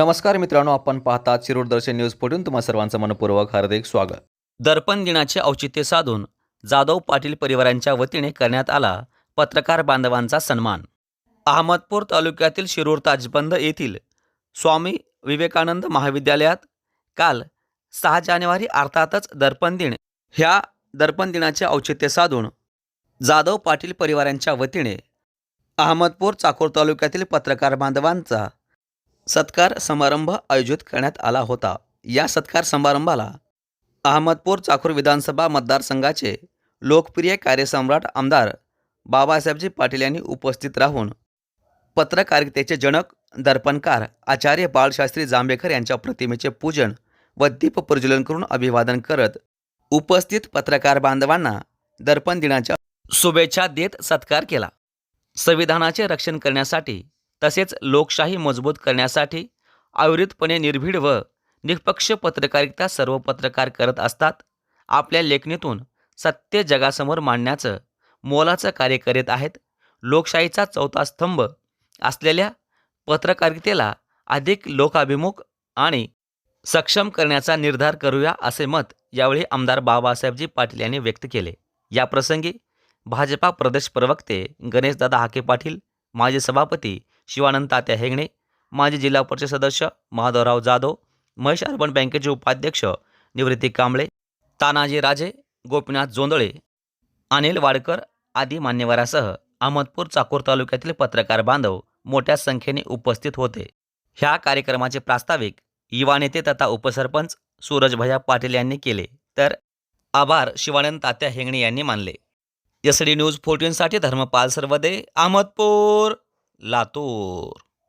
नमस्कार मित्रांनो आपण पाहतात शिरूर दर्शन न्यूज फोर्टून तुम्हा सर्वांचं मनपूर्वक हार्दिक स्वागत. दर्पण दिनाचे औचित्य साधून जाधव पाटील परिवारांच्या वतीने करण्यात आला पत्रकार बांधवांचा सन्मान. अहमदपूर तालुक्यातील शिरूर ताजबंद येथील स्वामी विवेकानंद महाविद्यालयात काल सहा जानेवारी अर्थातच दर्पण दिन ह्या दर्पण दिनाचे औचित्य साधून जाधव पाटील परिवारांच्या वतीने अहमदपूर चाकूर तालुक्यातील पत्रकार बांधवांचा सत्कार समारंभ आयोजित करण्यात आला होता. या सत्कार समारंभाला अहमदपूर चाकूर विधानसभा मतदारसंघाचे लोकप्रिय कार्यसम्राट आमदार बाबासाहेबजी पाटील यांनी उपस्थित राहून पत्रकारितेचे जनक दर्पणकार आचार्य बाळशास्त्री जांभेकर यांच्या प्रतिमेचे पूजन व दीप प्रज्वलन करून अभिवादन करत उपस्थित पत्रकार बांधवांना दर्पण दिनाच्या शुभेच्छा देत सत्कार केला. संविधानाचे रक्षण करण्यासाठी तसेच लोकशाही मजबूत करण्यासाठी अविरतपणे निर्भीड व निष्पक्ष पत्रकारिता सर्व पत्रकार करत असतात. आपल्या लेखणीतून सत्य जगासमोर मांडण्याचं मोलाचं कार्य करीत आहेत. लोकशाहीचा चौथा स्तंभ असलेल्या पत्रकारितेला अधिक लोकाभिमुख आणि सक्षम करण्याचा निर्धार करूया असे मत यावेळी आमदार बाबासाहेबजी पाटील यांनी व्यक्त केले. याप्रसंगी भाजपा प्रदेश प्रवक्ते गणेशदादा हाके पाटील माजी सभापती शिवानंद तात्या हेगणे माजी जिल्हा परिषद सदस्य माधवराव जाधव महेश अर्बन बँकेचे उपाध्यक्ष निवृत्ती कांबळे तानाजी राजे गोपीनाथ जोंदळे अनिल वाडकर आदी मान्यवरासह अहमदपूर चाकूर तालुक्यातील पत्रकार बांधव मोठ्या संख्येने उपस्थित होते. ह्या कार्यक्रमाचे प्रास्ताविक युवा नेते तथा उपसरपंच सूरजभया पाटील यांनी केले तर आभार शिवानंद तात्या हेंगणे यांनी मानले. एस डी न्यूज फोर्टीनसाठी धर्मपाल सर्वदे अहमदपूर! लातूर